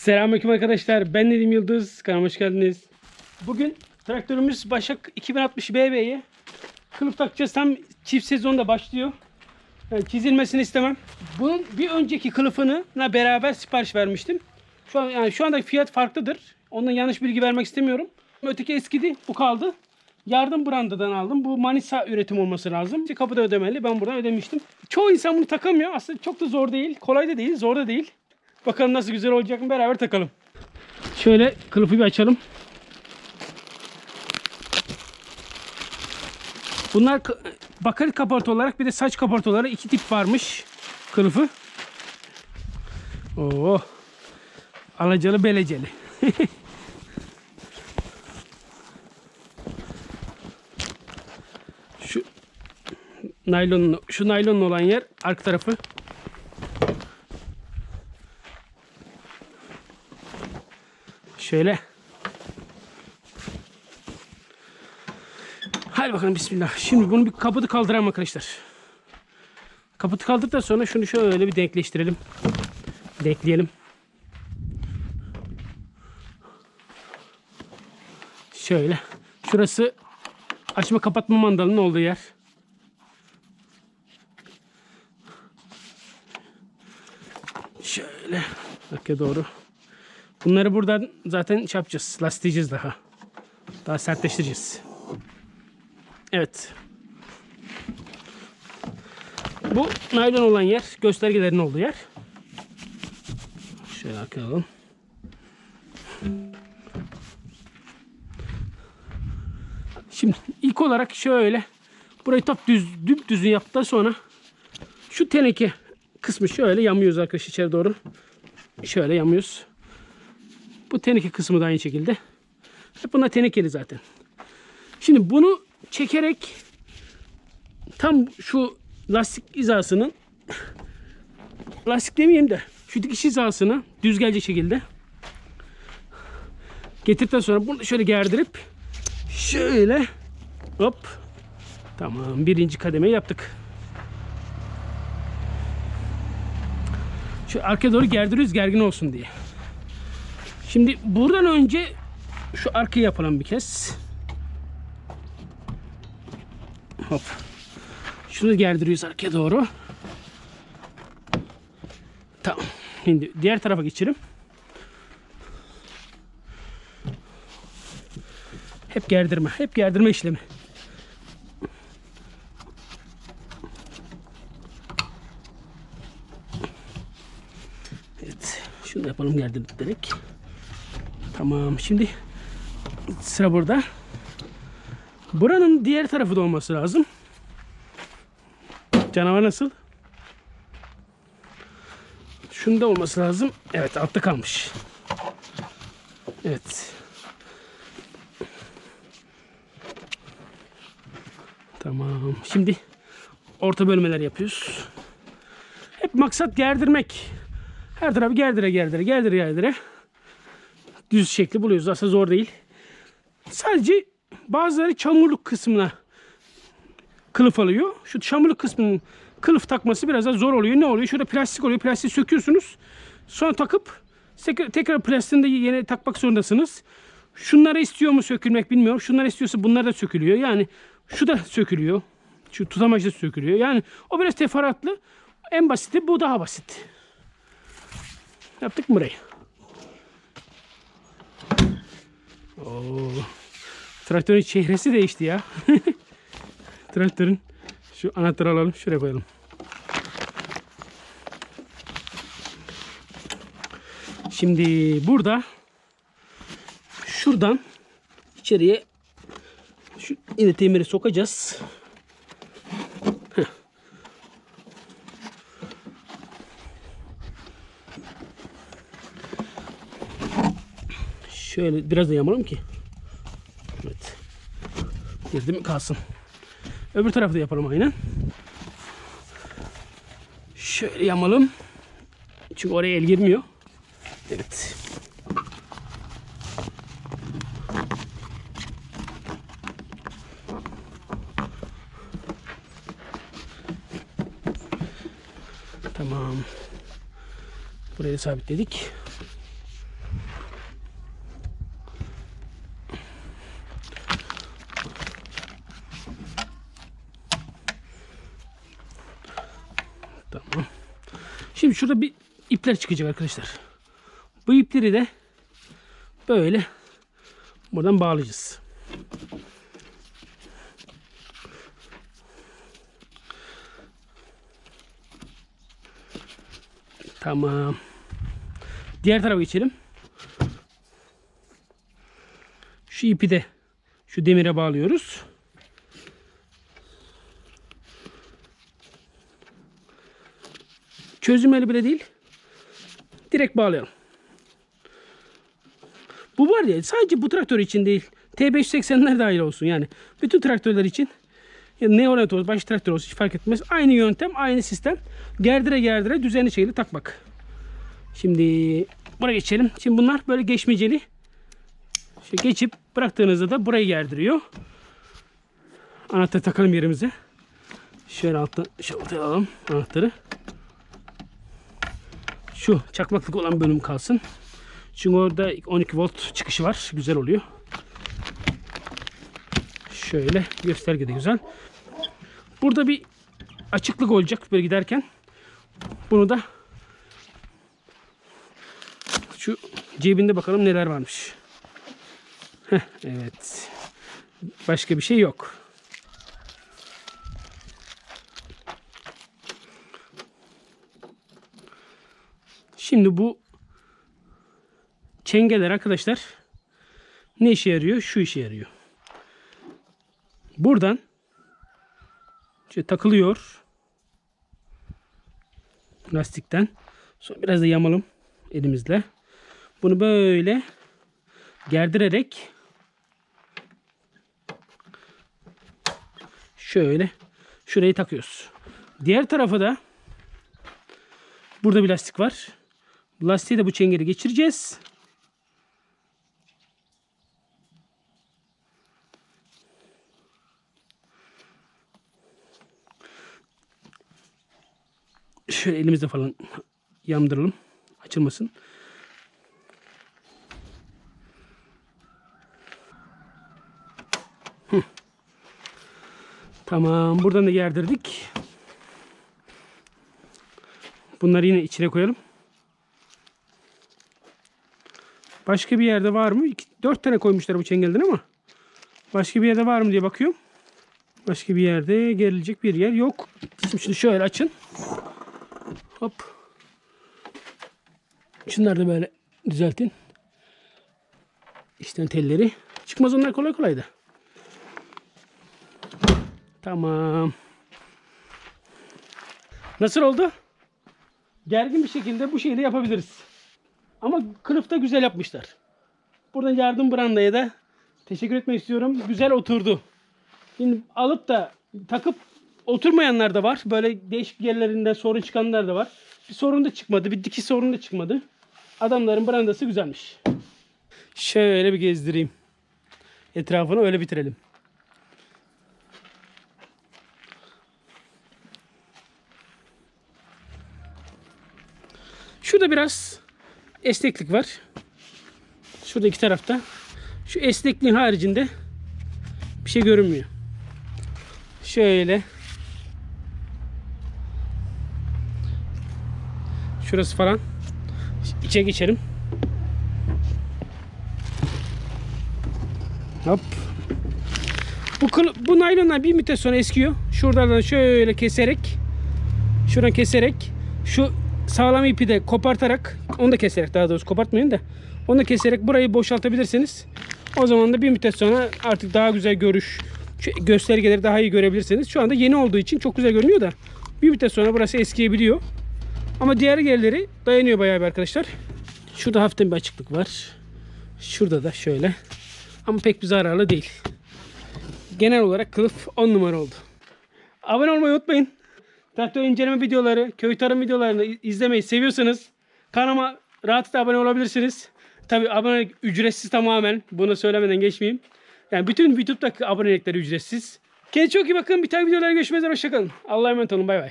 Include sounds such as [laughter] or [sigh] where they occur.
Selamünaleyküm arkadaşlar. Ben Nedim Yıldız. Kanalıma hoş geldiniz. Bugün traktörümüz Başak 2060 BB'ye kılıf takacağız. Tam çift sezonda başlıyor. Yani çizilmesini istemem. Bunun bir önceki kılıfını beraber sipariş vermiştim. Şu an yani şu anda fiyat farklıdır. Ondan yanlış bilgi vermek istemiyorum. Öteki eskidi. Bu kaldı. Yardım brandadan aldım. Bu Manisa üretim olması lazım. İşte kapıda ödemeli. Ben buradan ödemiştim. Çoğu insan bunu takamıyor. Aslında çok da zor değil. Kolay da değil. Zor da değil. Bakalım nasıl güzel olacak mı beraber takalım. Şöyle kılıfı bir açalım. Bunlar bakarit kaportu olarak bir de saç kaportu olarak iki tip varmış kılıfı. Oo. Alacalı beleceli. [laughs] şu naylon şu naylonlu olan yer arka tarafı. Şöyle. Hadi bakalım bismillah. Şimdi bunu bir kaputu kaldıralım arkadaşlar. Kaputu kaldırdıktan sonra şunu şöyle bir denkleştirelim. Denkleyelim. Şöyle. Şurası açma kapatma mandalının olduğu yer. Şöyle. Arkaya doğru. Bunları buradan zaten şey yapacağız. Lastikleyeceğiz daha. Daha sertleştireceğiz. Evet. Bu naylon olan yer göstergelerin olduğu yer. Şöyle arkaya alalım. Şimdi ilk olarak şöyle burayı top düz düzgün yaptıktan sonra şu teneke kısmı şöyle yamıyoruz arkadaşlar içeri doğru. Şöyle yamıyoruz. Bu teneke kısmı da aynı şekilde. Hep bunlar tenekeli zaten. Şimdi bunu çekerek tam şu lastik hizasının lastik demeyeyim de şu dikiş hizasını düz gelecek şekilde getirdikten sonra bunu şöyle gerdirip şöyle hop tamam birinci kademeyi yaptık. Şu arkaya doğru gerdiriyoruz gergin olsun diye. Şimdi buradan önce şu arkayı yapalım bir kez. Hop. Şunu gerdiriyoruz arkaya doğru. Tamam. Şimdi diğer tarafa geçelim. Hep gerdirme. Hep gerdirme işlemi. Evet. Şunu yapalım gerdirdik dedik. Tamam. Şimdi sıra burada. Buranın diğer tarafı da olması lazım. Canavar nasıl? Şunda olması lazım. Evet altta kalmış. Evet. Tamam. Şimdi orta bölmeler yapıyoruz. Hep maksat gerdirmek. Her tarafı gerdire gerdire gerdire gerdire. Düz şekli buluyoruz. Aslında zor değil. Sadece bazıları çamurluk kısmına kılıf alıyor. Şu çamurluk kısmının kılıf takması biraz da zor oluyor. Ne oluyor? Şurada plastik oluyor. Plastiği söküyorsunuz. Sonra takıp tekrar, tekrar plastiğini de yine takmak zorundasınız. Şunları istiyor mu sökülmek bilmiyorum. Şunları istiyorsa bunlar da sökülüyor. Yani şu da sökülüyor. Şu tutamaç da sökülüyor. Yani o biraz teferruatlı. En basiti bu daha basit. Yaptık mı burayı? Oo. Traktörün çehresi değişti ya. [laughs] Traktörün şu anahtarı alalım şuraya koyalım. Şimdi burada şuradan içeriye şu yine temiri sokacağız. Şöyle biraz da yamalım ki. Evet. Girdi mi kalsın. Öbür tarafı da yapalım aynen. Şöyle yamalım. Çünkü oraya el girmiyor. Evet. Tamam. Burayı sabitledik. Şimdi şurada bir ipler çıkacak arkadaşlar. Bu ipleri de böyle buradan bağlayacağız. Tamam. Diğer tarafa geçelim. Şu ipi de şu demire bağlıyoruz. Çözümeli bile değil. Direkt bağlayalım. Bu var ya sadece bu traktör için değil. T580'ler dahil olsun yani. Bütün traktörler için ya Neonet olsun, baş traktör olsun hiç fark etmez. Aynı yöntem, aynı sistem. Gerdire gerdire düzenli şekilde takmak. Şimdi buraya geçelim. Şimdi bunlar böyle geçmeceli. Şöyle geçip bıraktığınızda da burayı gerdiriyor. Anahtarı takalım yerimize. Şöyle alttan alalım anahtarı. Şu çakmaklık olan bölüm kalsın. Çünkü orada 12 volt çıkışı var. Güzel oluyor. Şöyle gösterge de güzel. Burada bir açıklık olacak böyle giderken. Bunu da şu cebinde bakalım neler varmış. Heh, evet. Başka bir şey yok. Şimdi bu çengeler arkadaşlar ne işe yarıyor? Şu işe yarıyor. Buradan şöyle takılıyor. Lastikten. Sonra biraz da yamalım elimizle. Bunu böyle gerdirerek şöyle şurayı takıyoruz. Diğer tarafa da burada bir lastik var. Lastiği de bu çengeli geçireceğiz. Şöyle elimizde falan yamdıralım. Açılmasın. Tamam. Buradan da gerdirdik. Bunları yine içine koyalım. Başka bir yerde var mı? İki, dört tane koymuşlar bu çengelden ama. Başka bir yerde var mı diye bakıyorum. Başka bir yerde gerilecek bir yer yok. Şimdi şöyle açın. Hop. Şunları da böyle düzeltin. İşten telleri. Çıkmaz onlar kolay kolay da. Tamam. Nasıl oldu? Gergin bir şekilde bu şeyi yapabiliriz. Ama kılıfta güzel yapmışlar. Buradan yardım brandaya da teşekkür etmek istiyorum. Güzel oturdu. Şimdi alıp da takıp oturmayanlar da var. Böyle değişik yerlerinde sorun çıkanlar da var. Bir sorun da çıkmadı. Bir dikiş sorun da çıkmadı. Adamların brandası güzelmiş. Şöyle bir gezdireyim. Etrafını öyle bitirelim. Şurada biraz esneklik var. Şurada iki tarafta. Şu esnekliğin haricinde bir şey görünmüyor. Şöyle. Şurası falan. İçe geçelim. Hop. Bu, bu naylonlar bir müddet sonra eskiyor. Şuradan şöyle keserek şuradan keserek şu sağlam ipi de kopartarak onu da keserek daha doğrusu kopartmayın da onu da keserek burayı boşaltabilirsiniz. O zaman da bir müddet sonra artık daha güzel görüş göstergeleri daha iyi görebilirsiniz. Şu anda yeni olduğu için çok güzel görünüyor da bir müddet sonra burası eskiyebiliyor. Ama diğer yerleri dayanıyor bayağı bir arkadaşlar. Şurada hafiften bir açıklık var. Şurada da şöyle. Ama pek bir zararlı değil. Genel olarak kılıf 10 numara oldu. Abone olmayı unutmayın. Traktör inceleme videoları, köy tarım videolarını izlemeyi seviyorsanız kanalıma rahatlıkla abone olabilirsiniz. Tabi abonelik ücretsiz tamamen. Bunu söylemeden geçmeyeyim. Yani bütün YouTube'daki abonelikleri ücretsiz. Kendinize çok iyi bakın. Bir tane videolarda görüşmek üzere. Hoşçakalın. Allah'a emanet olun. Bay bay.